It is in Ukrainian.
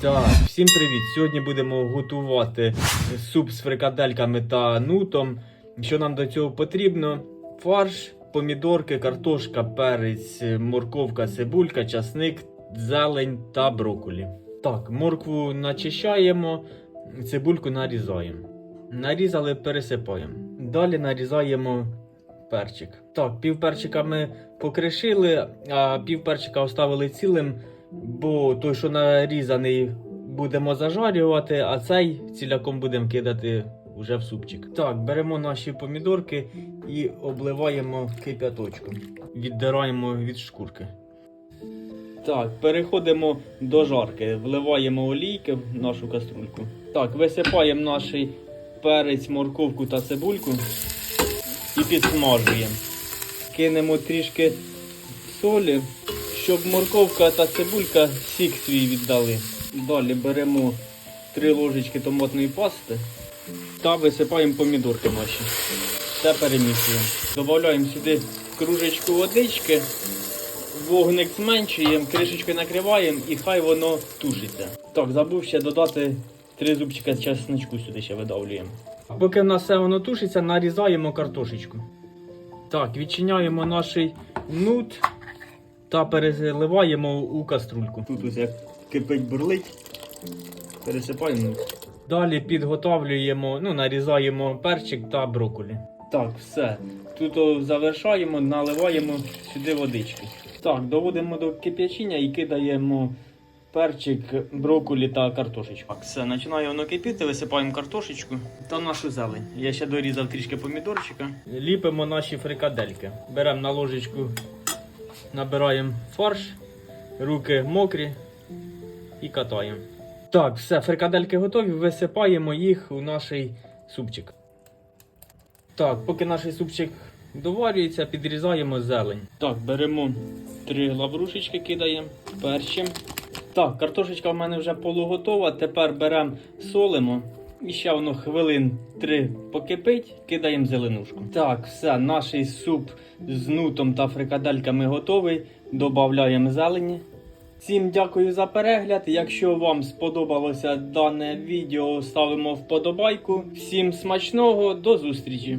Так, всім привіт! Сьогодні будемо готувати суп з фрикадельками та нутом. Що нам до цього потрібно? Фарш, помідорки, картошка, перець, морковка, цибулька, часник, зелень та брокколі. Так, моркву начищаємо, цибульку нарізаємо. Нарізали, пересипаємо. Далі нарізаємо перчик. Так, пів перчика ми покришили, а пів перчика оставили цілим, бо той, що нарізаний, будемо зажарювати, а цей ціляком будемо кидати вже в супчик. Так, беремо наші помідорки і обливаємо кип'яточком. Віддираємо від шкурки. Так, переходимо до жарки. Вливаємо олійки в нашу каструльку. Так, висипаємо наш перець, морковку та цибульку і підсмажуємо. Кинемо трішки солі, щоб морковка та цибулька сік свій віддали. Далі беремо 3 ложечки томатної пасти та висипаємо помідорки наші. Все перемішуємо. Додаємо сюди кружечку водички, вогник зменшуємо, кришечкою накриваємо і хай воно тушиться. Так, забув ще додати 3 зубчика чесночку сюди ще видавлюємо. Поки в нас все воно тушиться, нарізаємо картошечку. Так, відчиняємо наш нут та переливаємо у каструльку. Тут ось як кипить бурлить, пересипаємо. Далі підготовлюємо, ну, нарізаємо перчик та брокколі. Так, все. Тут завершаємо, наливаємо сюди водички. Так, доводимо до кип'ячення і кидаємо перчик, брокколі та картошечку. Так, все, починає воно кипіти, висипаємо картошечку та нашу зелень. Я ще дорізав трішки помідорчика. Ліпимо наші фрикадельки. Беремо на ложечку, набираємо фарш, руки мокрі і катаємо. Так, все, фрикадельки готові, висипаємо їх у наш супчик. Так, поки наш супчик доварюється, підрізаємо зелень. Так, беремо три лаврушечки, кидаємо перчим. Так, картошечка в мене вже полуготова. Тепер беремо солимо. І ще воно хвилин три покипить, кидаємо зеленушку. Так, все, наш суп з нутом та фрикадельками готовий. Добавляємо зелені. Всім дякую за перегляд. Якщо вам сподобалося дане відео, ставимо вподобайку. Всім смачного, до зустрічі!